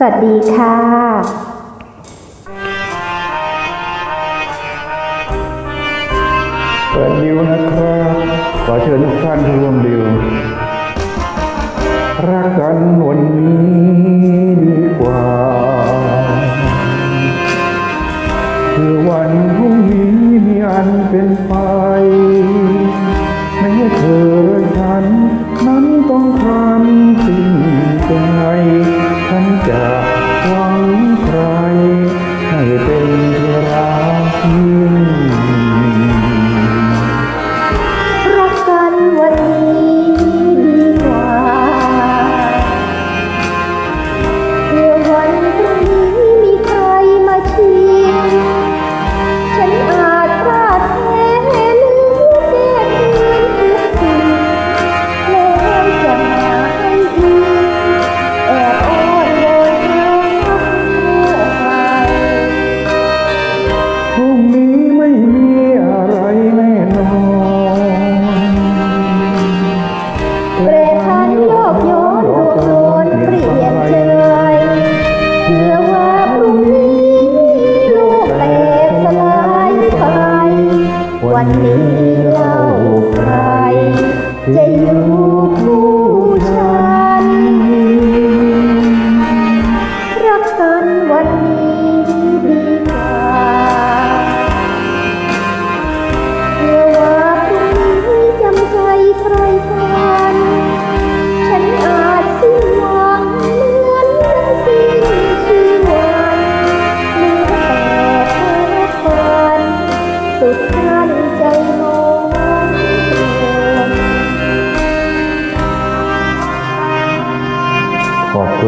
สวัสดีค่ะเปิดดิวนะครับ ขอเชิญทุกท่านที่ร่วมดิว รักกันวันนี้ดีกว่า คือวันพรุ่งนี้มีอันเป็นไป เล่าใครจะอยู่คู่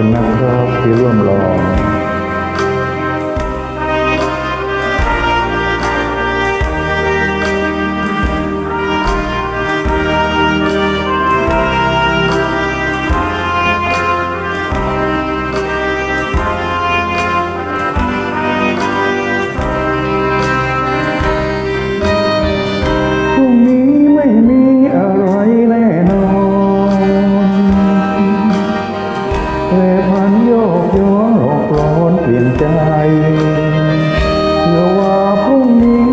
ณนะครับที่ร่วมรอง เปลี่ยนใจเอย่าว่าพรุ่งนี้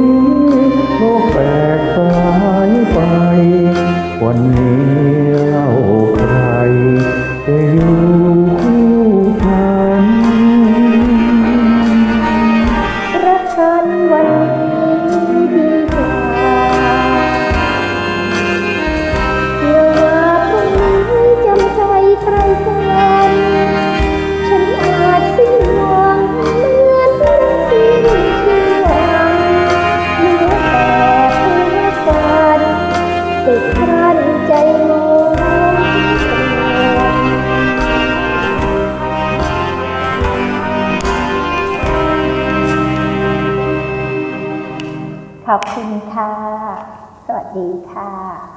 โลกแปลกสายไป วันนี้เรา ขอบคุณค่ะ สวัสดีค่ะ